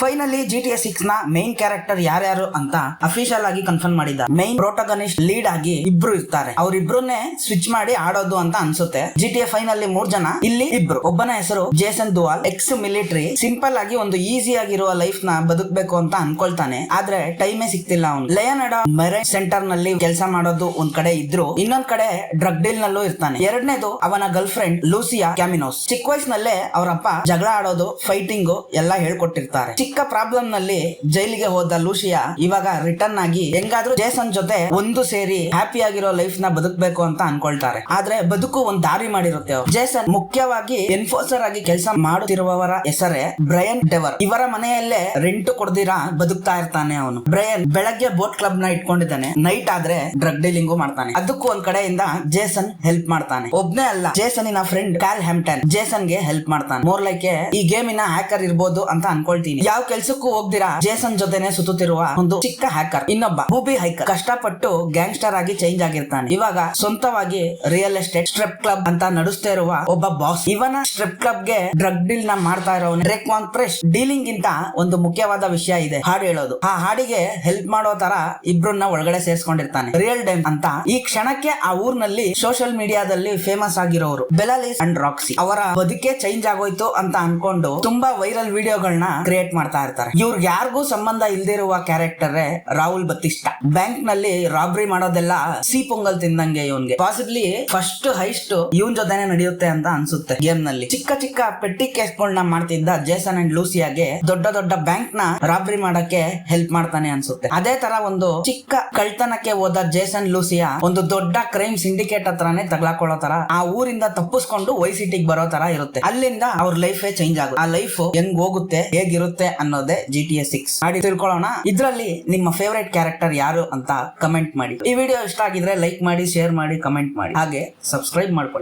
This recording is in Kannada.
ಫೈನಲಿ ಜಿ ಟಿ ಸಿಕ್ಸ್ನ ಮೈನ್ ಕ್ಯಾರೆಕ್ಟರ್ ಯಾರ್ಯಾರು ಅಂತ ಅಫಿಷಿಯಲ್ ಆಗಿ ಕನ್ಫರ್ಮ್ ಮಾಡಿದ ಮೈನ್ ಪ್ರೋಟಗನಿಸ್ಟ್ ಲೀಡ್ ಆಗಿ ಇಬ್ರು ಇರ್ತಾರೆ. ಅವ್ರಿಬ್ರನ್ನೇ ಸ್ವಿಚ್ ಮಾಡಿ ಆಡೋದು ಅಂತ ಅನ್ಸುತ್ತೆ. ಜಿ ಟಿ ಮೂರ್ ಜನ, ಇಲ್ಲಿ ಇಬ್ರು. ಒಬ್ಬನ ಹೆಸರು Jason Duval ex military simple ಆಗಿ ಒಂದು ಈಸಿ ಆಗಿರುವ ಲೈಫ್ನ ಬದುಕಬೇಕು ಅಂತ ಅನ್ಕೊಳ್ತಾನೆ. ಆದ್ರೆ ಟೈಮೇ ಸಿಗ್ತಿಲ್ಲ ಅವ್ನು. ಲಯನಡ ಮೆರೈನ್ ಸೆಂಟರ್ನಲ್ಲಿ ಕೆಲಸ ಮಾಡೋದು ಒಂದ್ ಕಡೆ ಇದ್ರು. ಇನ್ನೊಂದ್ ಕಡೆ ಡ್ರಗ್ ಡೀಲ್ ನಲ್ಲೂ ಇರ್ತಾನೆ. ಎರಡನೇದು ಅವನ ಗರ್ಲ್ ಫ್ರೆಂಡ್ ಲೂಸಿಯಾ ಕ್ಯಾಮಿನೋಸ್. ಚಿಕ್ಕ ವಯಸ್ಸಿನಲ್ಲೇ ಅವರಪ್ಪ ಜಗಳ ಆಡೋದು ಫೈಟಿಂಗ್ ಎಲ್ಲ ಹೇಳ್ಕೊಟ್ಟಿರ್ತಾರೆ. ಪ್ರಾಬ್ಲಮ್ನಲ್ಲಿ ಜೈಲಿಗೆ ಹೋದ ಲೂಸಿಯಾ ಇವಾಗ ರಿಟರ್ನ್ ಆಗಿ ಹೆಂಗಾದ್ರೂ ಜೇಸನ್ ಜೊತೆ ಒಂದು ಸೇರಿ ಹ್ಯಾಪಿ ಆಗಿರೋ ಲೈಫ್ನ ಬದುಕಬೇಕು ಅಂತ ಅನ್ಕೊಳ್ತಾರೆ. ಆದ್ರೆ ಬದುಕು ಒಂದ್ ದಾರಿ ಮಾಡಿರುತ್ತೆ. ಜೇಸನ್ ಮುಖ್ಯವಾಗಿ ಎನ್ಫೋರ್ಸರ್ ಆಗಿ ಕೆಲಸ ಮಾಡುತ್ತಿರುವವರ ಹೆಸರೇ ಬ್ರಯನ್ ಡೆವರ್. ಇವರ ಮನೆಯಲ್ಲೇ ರೆಂಟ್ ಕೊಡ್ದಿರಾ ಬದುಕ್ತಾ ಇರ್ತಾನೆ ಅವನು. ಬ್ರಯನ್ ಬೆಳಗ್ಗೆ ಬೋಟ್ ಕ್ಲಬ್ನ ಇಟ್ಕೊಂಡಿದ್ದಾನೆ. ನೈಟ್ ಆದ್ರೆ ಡ್ರಗ್ ಡೀಲಿಂಗು ಮಾಡ್ತಾನೆ. ಅದಕ್ಕೂ ಒಂದ್ ಕಡೆಯಿಂದ ಜೇಸನ್ ಹೆಲ್ಪ್ ಮಾಡ್ತಾನೆ. ಒಬ್ನೇ ಅಲ್ಲ, ಜೇಸನಿನ ಫ್ರೆಂಡ್ ಕ್ಯಾಲ್ ಹ್ಯಾಂಪ್ಟನ್ ಜೇಸನ್ಗೆ ಹೆಲ್ಪ್ ಮಾಡ್ತಾನೆ. ಮೋರ್ ಲೈಕ್ ಈ ಗೇಮಿನ ಹ್ಯಾಕರ್ ಇರ್ಬೋದು ಅಂತ ಅನ್ಕೊಳ್ತೀನಿ. ಯಾವ ಕೆಲ್ಸಕ್ಕೂ ಹೋಗ್ದಿರಾ? ಜೇಸನ್ ಜೊತೆನೆ ಸುತ್ತುತ್ತಿರುವ ಒಂದು ಚಿಕ್ಕ ಹ್ಯಾಕರ್ ಇನ್ನೊಬ್ಬ ಬೂಬಿ ಹೈಕರ್ ಕಷ್ಟಪಟ್ಟು ಗ್ಯಾಂಗ್ಸ್ಟರ್ ಆಗಿ ಚೇಂಜ್ ಆಗಿರ್ತಾನೆ. ಇವಾಗ ಸ್ವಂತವಾಗಿ ರಿಯಲ್ ಎಸ್ಟೇಟ್ ಸ್ಟ್ರೆಪ್ ಕ್ಲಬ್ ಅಂತ ನಡೆಸ್ತಾ ಇರುವ ಒಬ್ಬ ಬಾಸ್ ಇವನ ಸ್ಟ್ರೆಪ್ ಕ್ಲಬ್ಗೆ ಡ್ರಗ್ ಡೀಲ್ನ ಮಾಡ್ತಾ ಇರೋ ರೆಕ್ವಾನ್ ಪ್ರೆಸ್ ಡೀಲಿಂಗ್ ಗಿಂತ ಒಂದು ಮುಖ್ಯವಾದ ವಿಷಯ ಇದೆ, ಹಾಡು ಹೇಳೋದು. ಆ ಹಾಡಿಗೆ ಹೆಲ್ಪ್ ಮಾಡೋ ತರ ಇಬ್ರನ್ನ ಒಳಗಡೆ ಸೇರ್ಸ್ಕೊಂಡಿರ್ತಾನೆ. ರಿಯಲ್ ಡೈಮ್ ಅಂತ. ಈ ಕ್ಷಣಕ್ಕೆ ಆ ಊರ್ನಲ್ಲಿ ಸೋಷಿಯಲ್ ಮೀಡಿಯಾದಲ್ಲಿ ಫೇಮಸ್ ಆಗಿರೋರು ಬೆಲಾಲಿಸ್ ಅಂಡ್ ರಾಕ್ಸಿ ಅವರ ಬದುಕೆ ಚೇಂಜ್ ಆಗೋಯ್ತು ಅಂತ ಅನ್ಕೊಂಡು ತುಂಬಾ ವೈರಲ್ ವಿಡಿಯೋಗಳನ್ನ ಕ್ರಿಯೇಟ್ ಮಾಡ್ತಾ ಇರ್ತಾರೆ. ಇವ್ರಿಗೆ ಯಾರಿಗೂ ಸಂಬಂಧ ಇಲ್ದಿರುವ ಕ್ಯಾರೆಕ್ಟರ್ ರಾಹುಲ್ ಬತ್ತಿಷ್ಟ. ಬ್ಯಾಂಕ್ನಲ್ಲಿ ರಾಬ್ರಿ ಮಾಡೋದೆಲ್ಲ ಸಿ ಪೊಂಗಲ್ ತಿಂದಂಗೆ ಇವನ್ಗೆ. ಪಾಸಿಬ್ಲಿ ಫಸ್ಟ್ ಹೈಸ್ಟ್ ಇವನ್ ಜೊತೆನೆ ನಡೆಯುತ್ತೆ ಅಂತ ಅನ್ಸುತ್ತೆ ಗೇಮ್ನಲ್ಲಿ ಚಿಕ್ಕ ಚಿಕ್ಕ ಪೆಟ್ಟಿ ಕೇಸ್ಗಳನ್ನ ಮಾಡ್ತಿದ್ದ ಜೇಸನ್ ಅಂಡ್ ಲೂಸಿಯಾಗೆ ದೊಡ್ಡ ದೊಡ್ಡ ಬ್ಯಾಂಕ್ನ ರಾಬ್ರಿ ಮಾಡಕ್ಕೆ ಹೆಲ್ಪ್ ಮಾಡ್ತಾನೆ ಅನ್ಸುತ್ತೆ. ಅದೇ ತರ ಒಂದು ಚಿಕ್ಕ ಕಳ್ತನಕ್ಕೆ ಹೋದ ಜೇಸನ್ ಲೂಸಿಯಾ ಒಂದು ದೊಡ್ಡ ಕ್ರೈಮ್ ಸಿಂಡಿಕೇಟ್ ಹತ್ರನೇ ತಗ್ಲಾಕೊಳ್ಳೋ ತರ, ಆ ಊರಿಂದ ತಪ್ಪಿಸ್ಕೊಂಡು ವೈ ಸಿಟಿಗೆ ಬರೋ ತರ ಇರುತ್ತೆ. ಅಲ್ಲಿಂದ ಅವ್ರ ಲೈಫ್ ಚೇಂಜ್ ಆಗುತ್ತೆ. ಆ ಲೈಫ್ ಹೆಂಗ್ ಹೋಗುತ್ತೆ, ಹೇಗಿರುತ್ತೆ ಅನ್ನೋದೇ ಜಿ ಟಿ ಎಸ್ ಸಿಕ್ಸ್ ಮಾಡಿ ತಿಳ್ಕೊಳ್ಳೋಣ. ಇದ್ರಲ್ಲಿ ನಿಮ್ಮ ಫೇವರೇಟ್ ಕ್ಯಾರೆಕ್ಟರ್ ಯಾರು ಅಂತ ಕಮೆಂಟ್ ಮಾಡಿ. ಈ ವಿಡಿಯೋ ಇಷ್ಟ ಆಗಿದ್ರೆ ಲೈಕ್ ಮಾಡಿ ಶೇರ್ ಮಾಡಿ ಕಮೆಂಟ್ ಮಾಡಿ. ಹಾಗೆ ಸಬ್ಸ್ಕ್ರೈಬ್ ಮಾಡ್ಕೊಳ್ಳಿ.